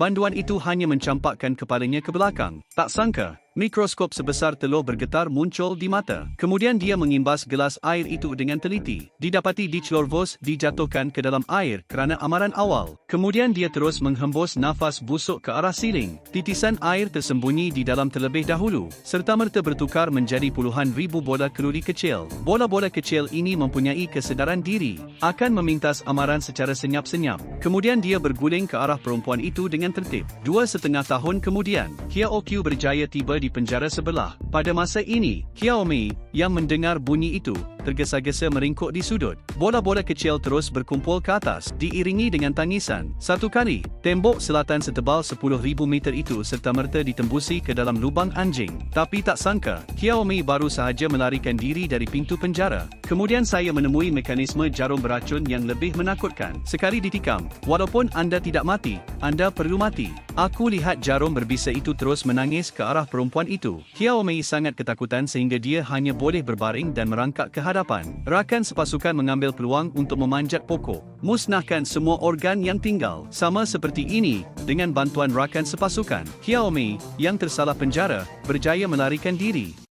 banduan itu hanya mencampakkan kepalanya ke belakang. Tak sangka, mikroskop sebesar telur bergetar muncul di mata. Kemudian dia mengimbas gelas air itu dengan teliti. Didapati Dichlorvos dijatuhkan ke dalam air kerana amaran awal. Kemudian dia terus menghembus nafas busuk ke arah siling. Titisan air tersembunyi di dalam terlebih dahulu, serta merta bertukar menjadi puluhan ribu bola keluri kecil. Bola-bola kecil ini mempunyai kesedaran diri, akan memintas amaran secara senyap-senyap. Kemudian dia berguling ke arah perempuan itu dengan tertib. Dua setengah tahun kemudian, Kia Okyu berjaya tiba di penjara sebelah. Pada masa ini, Kiao Mei, yang mendengar bunyi itu, tergesa-gesa meringkuk di sudut. Bola-bola kecil terus berkumpul ke atas, diiringi dengan tangisan. Satu kali, tembok selatan setebal 10,000 meter itu serta merta ditembusi ke dalam lubang anjing. Tapi tak sangka, Kiao Mei baru sahaja melarikan diri dari pintu penjara. Kemudian saya menemui mekanisme jarum beracun yang lebih menakutkan. Sekali ditikam, walaupun anda tidak mati, anda perlu mati. Aku lihat jarum berbisa itu terus menangis ke arah perempuan itu. Kiao Mei sangat ketakutan sehingga dia hanya boleh berbaring dan merangkak ke hadapan. Rakan sepasukan mengambil peluang untuk memanjat pokok. Musnahkan semua organ yang tinggal. Sama seperti ini, dengan bantuan rakan sepasukan. Kiao Mei, yang tersalah penjara, berjaya melarikan diri.